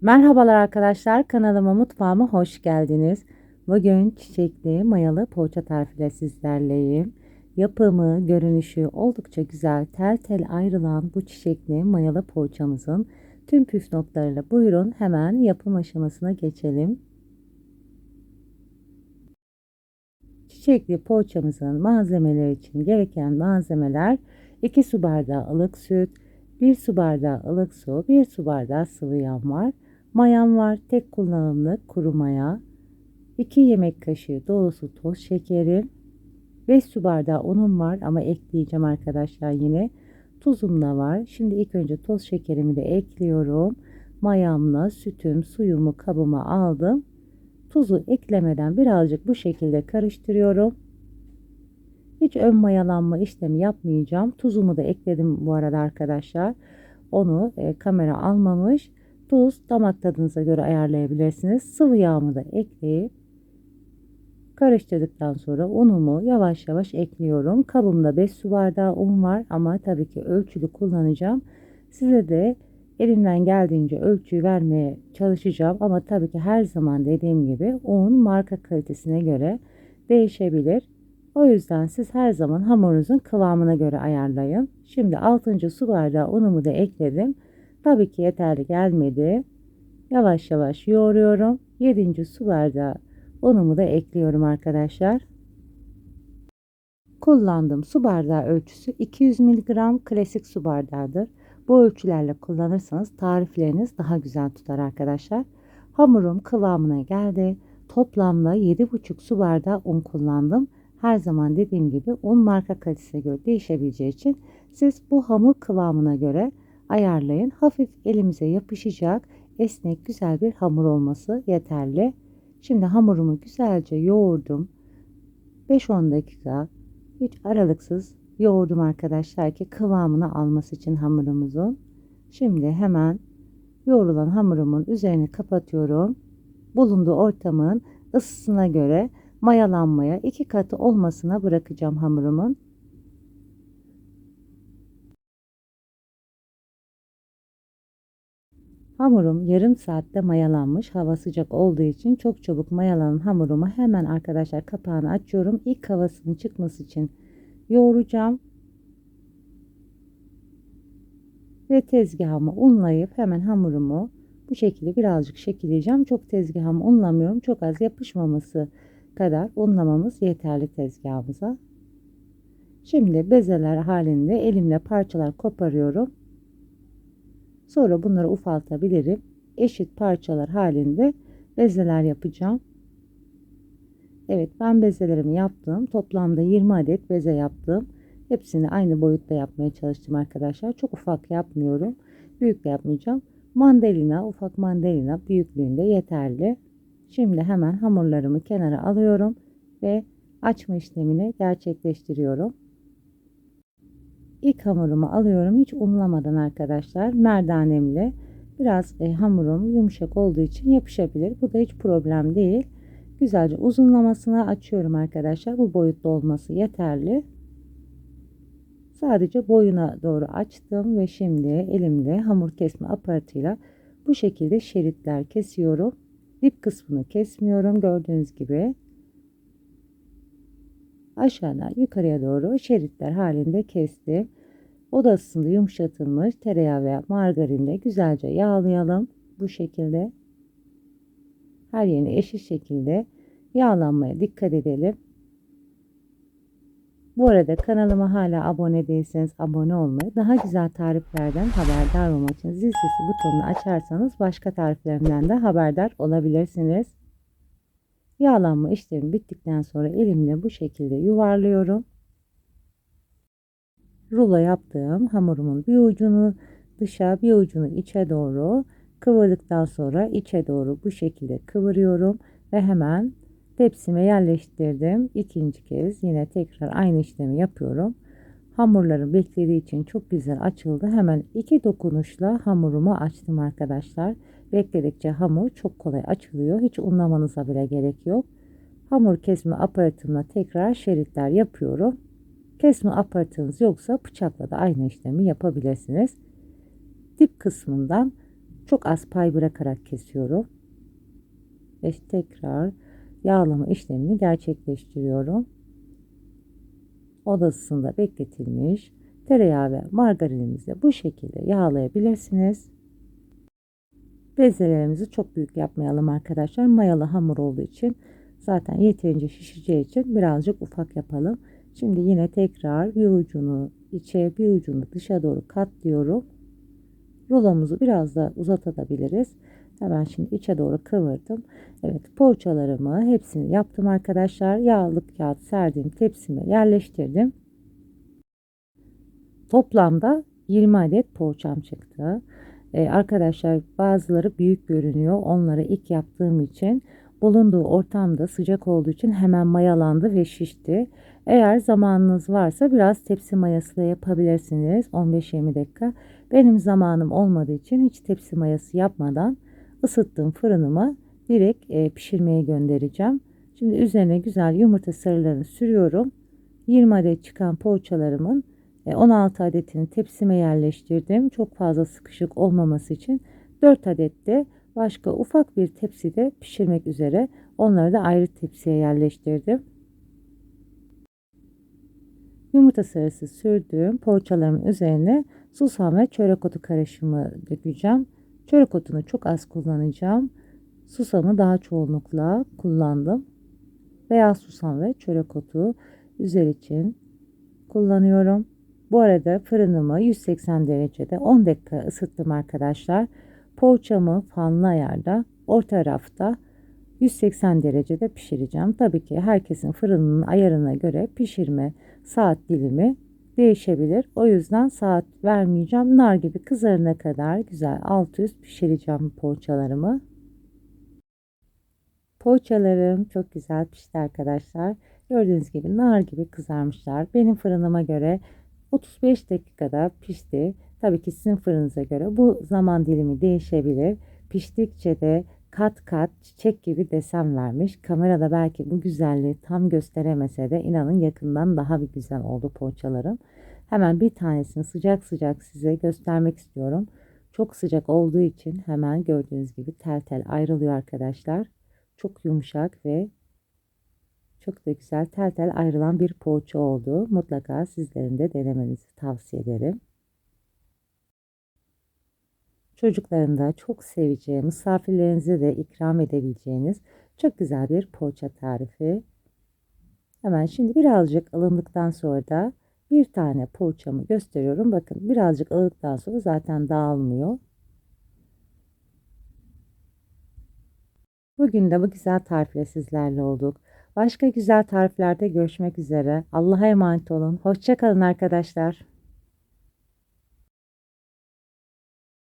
Merhabalar arkadaşlar kanalıma mutfağıma hoş geldiniz. Bugün çiçekli mayalı poğaça tarifiyle sizlerleyim. Yapımı, görünüşü oldukça güzel tel tel ayrılan bu çiçekli mayalı poğaçamızın tüm püf noktalarıyla buyurun hemen yapım aşamasına geçelim. Çiçekli poğaçamızın malzemeleri için gereken malzemeler 2 su bardağı ılık süt, 1 su bardağı ılık su, 1 su bardağı sıvı yağ var. Mayam var. Tek kullanımlık kuru maya. 2 yemek kaşığı dolusu toz şekerim. 5 su bardağı unum var ama ekleyeceğim arkadaşlar yine. Tuzum da var. Şimdi ilk önce toz şekerimi de ekliyorum. Mayamla sütüm, suyumu kabıma aldım. Tuzu eklemeden birazcık bu şekilde karıştırıyorum. Hiç ön mayalanma işlemi yapmayacağım. Tuzumu da ekledim bu arada arkadaşlar. Onu e, kamera almamış. Tuz damak tadınıza göre ayarlayabilirsiniz. Sıvı yağımı da ekleyip karıştırdıktan sonra unumu yavaş yavaş ekliyorum. Kabımda 5 su bardağı un var ama tabii ki ölçülü kullanacağım. Size de elimden geldiğince ölçüyü vermeye çalışacağım ama tabii ki her zaman dediğim gibi un marka kalitesine göre değişebilir. O yüzden siz her zaman hamurunuzun kıvamına göre ayarlayın. Şimdi 6. su bardağı unumu da ekledim. Tabii ki yeterli gelmedi. Yavaş yavaş yoğuruyorum. 7. su bardağı unumu da ekliyorum arkadaşlar. Kullandığım su bardağı ölçüsü 200 mg klasik su bardağıdır. Bu ölçülerle kullanırsanız tarifleriniz daha güzel tutar arkadaşlar. Hamurum kıvamına geldi. Toplamda 7,5 su bardağı un kullandım. Her zaman dediğim gibi un marka kalitesine göre değişebileceği için siz bu hamur kıvamına göre ayarlayın. Hafif elimize yapışacak esnek güzel bir hamur olması yeterli. Şimdi hamurumu güzelce yoğurdum. 5-10 dakika hiç aralıksız yoğurdum arkadaşlar ki kıvamını alması için hamurumuzun. Şimdi hemen yoğrulan hamurumun üzerini kapatıyorum. Bulunduğu ortamın ısısına göre mayalanmaya iki katı olmasına bırakacağım hamurumun. Hamurum yarım saatte mayalanmış. Hava sıcak olduğu için çok çabuk mayalanan hamurumu hemen arkadaşlar kapağını açıyorum. İlk havasının çıkması için yoğuracağım. Ve tezgahımı unlayıp hemen hamurumu bu şekilde birazcık şekilleyeceğim. Çok tezgahımı unlamıyorum. Çok az yapışmaması kadar unlamamız yeterli tezgahımıza. Şimdi bezeler halinde elimle parçalar koparıyorum. Sonra bunları ufaltabilirim. Eşit parçalar halinde bezeler yapacağım. Evet ben bezelerimi yaptım. Toplamda 20 adet beze yaptım. Hepsini aynı boyutta yapmaya çalıştım arkadaşlar. Çok ufak yapmıyorum. Büyük de yapmayacağım. Mandalina, ufak mandalina büyüklüğünde yeterli. Şimdi hemen hamurlarımı kenara alıyorum ve açma işlemini gerçekleştiriyorum. İlk hamurumu alıyorum hiç unlamadan arkadaşlar. Merdanemle biraz e, hamurum yumuşak olduğu için yapışabilir. Bu da hiç problem değil. Güzelce uzunlamasına açıyorum arkadaşlar. Bu boyutta olması yeterli. Sadece boyuna doğru açtım ve şimdi elimde hamur kesme aparatıyla bu şekilde şeritler kesiyorum. Dip kısmını kesmiyorum gördüğünüz gibi. Aşağıdan yukarıya doğru şeritler halinde kestim. Oda ısısında yumuşatılmış tereyağı veya margarinde güzelce yağlayalım. Bu şekilde. Her yerini eşit şekilde yağlanmaya dikkat edelim. Bu arada kanalıma hala abone değilseniz abone olmayı, daha güzel tariflerden haberdar olmak için zil sesi butonunu açarsanız başka tariflerimden de haberdar olabilirsiniz. Yağlanma işlemi bittikten sonra elimle bu şekilde yuvarlıyorum. Rulo yaptığım hamurumun bir ucunu dışa bir ucunu içe doğru kıvırdıktan sonra içe doğru bu şekilde kıvırıyorum ve hemen tepsime yerleştirdim. İkinci kez yine tekrar aynı işlemi yapıyorum. Hamurlarım beklediği için çok güzel açıldı. Hemen iki dokunuşla hamurumu açtım arkadaşlar. Bekledikçe hamur çok kolay açılıyor. Hiç unlamanıza bile gerek yok. Hamur kesme aparatımla tekrar şeritler yapıyorum. Kesme aparatınız yoksa bıçakla da aynı işlemi yapabilirsiniz. Dip kısmından Çok az pay bırakarak kesiyorum. Ve tekrar yağlama işlemini gerçekleştiriyorum. Oda ısısında bekletilmiş tereyağı ve margarinimizi bu şekilde yağlayabilirsiniz. Bezelerimizi çok büyük yapmayalım arkadaşlar. Mayalı hamur olduğu için zaten yeterince şişeceği için birazcık ufak yapalım. Şimdi yine tekrar bir ucunu içe bir ucunu dışa doğru katlıyorum. Rulomuzu biraz da uzatabiliriz. Hemen şimdi içe doğru kıvırdım. Evet poğaçalarımı hepsini yaptım arkadaşlar. Yağlı kağıt serdiğim tepsime yerleştirdim. Toplamda 20 adet poğaçam çıktı. Ee, arkadaşlar bazıları büyük görünüyor. Onları ilk yaptığım için bulunduğu ortamda sıcak olduğu için hemen mayalandı ve şişti. Eğer zamanınız varsa biraz tepsi mayası da yapabilirsiniz 15-20 dakika. Benim zamanım olmadığı için hiç tepsi mayası yapmadan ısıttığım fırınıma direkt e, pişirmeye göndereceğim. Şimdi üzerine güzel yumurta sarılarını sürüyorum. 20 adet çıkan poğaçalarımın 16 e, adetini tepsime yerleştirdim. Çok fazla sıkışık olmaması için 4 adet de başka ufak bir tepside pişirmek üzere onları da ayrı tepsiye yerleştirdim. Yumurta sarısı sürdüğüm poğaçalarımın üzerine susam ve çörek otu karışımı dökeceğim. Çörek otunu çok az kullanacağım. Susamı daha çoğunlukla kullandım. Beyaz susam ve çörek otu üzeri için kullanıyorum. Bu arada fırınımı 180 derecede 10 dakika ısıttım arkadaşlar. Poğaçamı fanlı ayarda orta rafta 180 derecede pişireceğim. Tabii ki herkesin fırınının ayarına göre pişirme saat dilimi değişebilir. O yüzden saat vermeyeceğim. Nar gibi kızarına kadar güzel alt üst pişireceğim poğaçalarımı. Poğaçalarım çok güzel pişti arkadaşlar. Gördüğünüz gibi nar gibi kızarmışlar. Benim fırınıma göre 35 dakikada pişti. Tabii ki sizin fırınıza göre bu zaman dilimi değişebilir. Piştikçe de kat kat çiçek gibi desen vermiş. Kamerada belki bu güzelliği tam gösteremese de inanın yakından daha bir güzel oldu poğaçalarım. Hemen bir tanesini sıcak sıcak size göstermek istiyorum. Çok sıcak olduğu için hemen gördüğünüz gibi tel tel ayrılıyor arkadaşlar. Çok yumuşak ve çok da güzel tel tel ayrılan bir poğaça oldu. Mutlaka sizlerin de denemenizi tavsiye ederim. Çocukların da çok seveceği, misafirlerinize de ikram edebileceğiniz çok güzel bir poğaça tarifi. Hemen şimdi birazcık alındıktan sonra da bir tane poğaçamı gösteriyorum. Bakın birazcık aldıktan sonra zaten dağılmıyor. Bugün de bu güzel tarifle sizlerle olduk. Başka güzel tariflerde görüşmek üzere. Allah'a emanet olun. Hoşçakalın arkadaşlar.